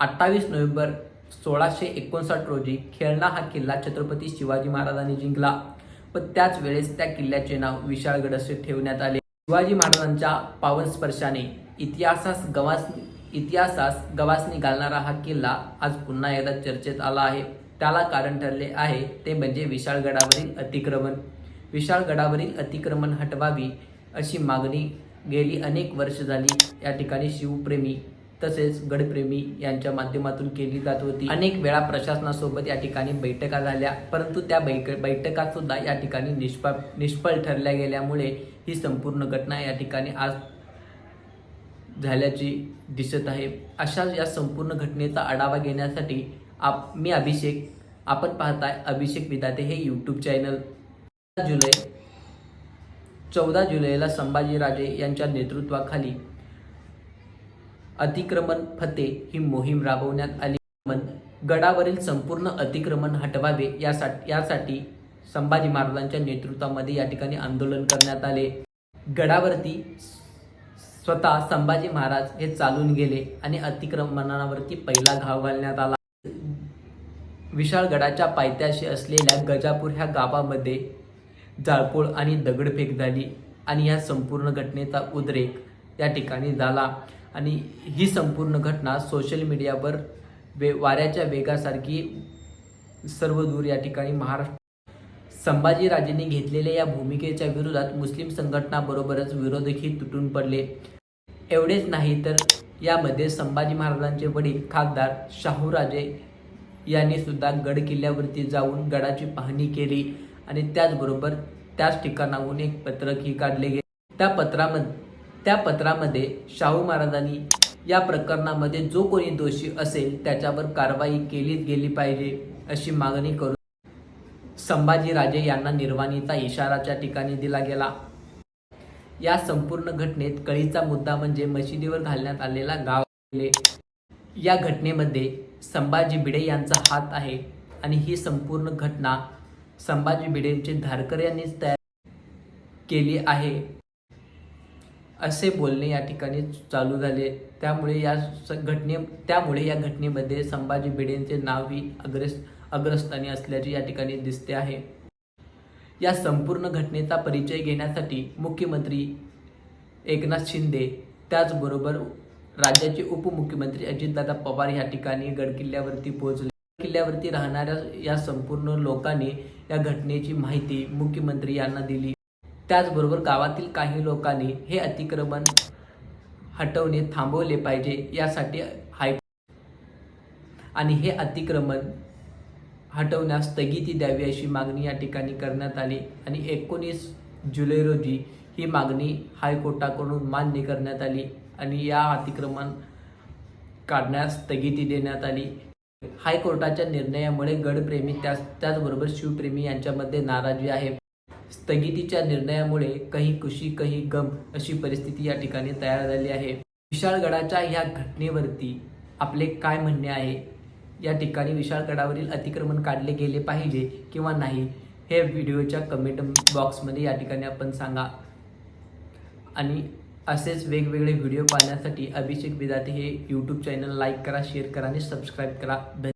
अठ्ठावीस नोव्हेंबर सोळाशे एकोणसाठ रोजी खेळणा हा किल्ला छत्रपती शिवाजी महाराजांनी जिंकला. व त्याच वेळेस त्या किल्ल्याचे नाव विशाळगड असे ठेवण्यात आले. शिवाजी महाराजांच्या पावन स्पर्शाने इतिहासास गवास इतिहासास गवासणी घालणारा हा किल्ला आज पुन्हा एकदा चर्चेत आला आहे. त्याला कारण ठरले आहे ते म्हणजे विशाळगडावरील अतिक्रमण. विशाळगडावरील अतिक्रमण हटवावी अशी मागणी गेली अनेक वर्ष झाली. या ठिकाणी शिवप्रेमी तसेच गडप्रेमी यांच्या माध्यमातून केली जात होती. अनेक वेळा प्रशासनासोबत या ठिकाणी बैठका झाल्या परंतु त्या बैक बैठका सुद्धा या ठिकाणी निष्फळ निष्फळ ठरल्या गेल्यामुळे ही संपूर्ण घटना या ठिकाणी आज झाल्याची दिसत आहे. अशाच या संपूर्ण घटनेचा आढावा घेण्यासाठी आप मी अभिषेक आपण पाहताय अभिषेक विदाते हे यूट्यूब चॅनल जुलै चौदा जुलैला संभाजीराजे यांच्या नेतृत्वाखाली अतिक्रमण फते ही मोहीम राबवण्यात आली. मन गडावरील संपूर्ण अतिक्रमण हटवावे यासाठी यासाठी संभाजी महाराजांच्या नेतृत्वामध्ये या ठिकाणी आंदोलन करण्यात आले. गडावरती स्वतः संभाजी महाराज हे चालून गेले आणि अतिक्रमणावरती पहिला घाव घालण्यात आला. विशाळगडाच्या पायथ्याशी असलेल्या गजापूर ह्या गावामध्ये जाळपोळ आणि दगडफेक झाली आणि या संपूर्ण घटनेचा उद्रेक या ठिकाणी झाला. आणि ही संपूर्ण घटना सोशल मीडियावर वे वाऱ्याच्या वेगासारखी सर्व दूर या ठिकाणी महाराष्ट्र संभाजीराजेंनी घेतलेल्या या भूमिकेच्या विरोधात मुस्लिम संघटनाबरोबरच विरोधकही तुटून पडले. एवढेच नाही तर यामध्ये संभाजी महाराजांचे वडील खासदार शाहूराजे यांनी सुद्धा गड किल्ल्यावरती जाऊन गडाची पाहणी केली आणि त्याचबरोबर त्याच ठिकाणाहून एक पत्रकही काढले गेले. त्या पत्रामध्ये त्या पत्रामध्ये शाहू महाराजांनी या प्रकरणामध्ये जो कोणी दोषी असेल त्याच्यावर कारवाई केलीच गेली पाहिजे अशी मागणी करून संभाजीराजे यांना निर्वाणीचा इशाराच्या ठिकाणी दिला गेला. या संपूर्ण घटनेत कळीचा मुद्दा म्हणजे मशिदीवर घालण्यात आलेला गाव गेले या घटनेमध्ये संभाजी भिडे यांचा हात आहे आणि ही संपूर्ण घटना संभाजी भिडेंचे धारकर यांनीच तयार केली आहे. असे बोलणे या ठिकाणी चालू झाले. त्यामुळे या घटने त्यामुळे या घटनेमध्ये संभाजी भिडेंचे नावही अग्रस अग्रस्थानी असल्याचे या ठिकाणी दिसते आहे. या संपूर्ण घटनेचा परिचय घेण्यासाठी मुख्यमंत्री एकनाथ शिंदे त्याचबरोबर राज्याचे उपमुख्यमंत्री अजितदादा पवार या ठिकाणी गडकिल्ल्यावरती पोहोचले. किल्ल्यावरती राहणाऱ्या या संपूर्ण लोकांनी या घटनेची माहिती मुख्यमंत्री यांना दिली. त्याचबरोबर गावातील काही लोकांनी हे अतिक्रमण हटवणे थांबवले पाहिजे यासाठी हाय आणि हे अतिक्रमण हटवण्यास स्थगिती द्यावी अशी मागणी या ठिकाणी करण्यात आली. आणि एकोणीस जुलै रोजी ही मागणी हायकोर्टाकडून मान्य करण्यात आली आणि या अतिक्रमण काढण्यास स्थगिती देण्यात आली. हायकोर्टाच्या निर्णयामुळे गडप्रेमी त्याच त्याचबरोबर शिवप्रेमी यांच्यामध्ये नाराजी आहे. स्थगितीच्या निर्णयामुळे काही खुशी काही गम अशी परिस्थिती या ठिकाणी तयार झाली आहे. विशाळगडाच्या ह्या घटनेवरती आपले काय म्हणणे आहे? या ठिकाणी विशाळगडावरील अतिक्रमण काढले गेले पाहिजे किंवा नाही हे व्हिडिओच्या कमेंट बॉक्समध्ये या ठिकाणी आपण सांगा. आणि असेच वेगवेगळे व्हिडिओ पाहण्यासाठी अभिषेक विदाते हे यूट्यूब चॅनल लाईक करा शेअर करा आणि सबस्क्राईब करा. धन्यवाद.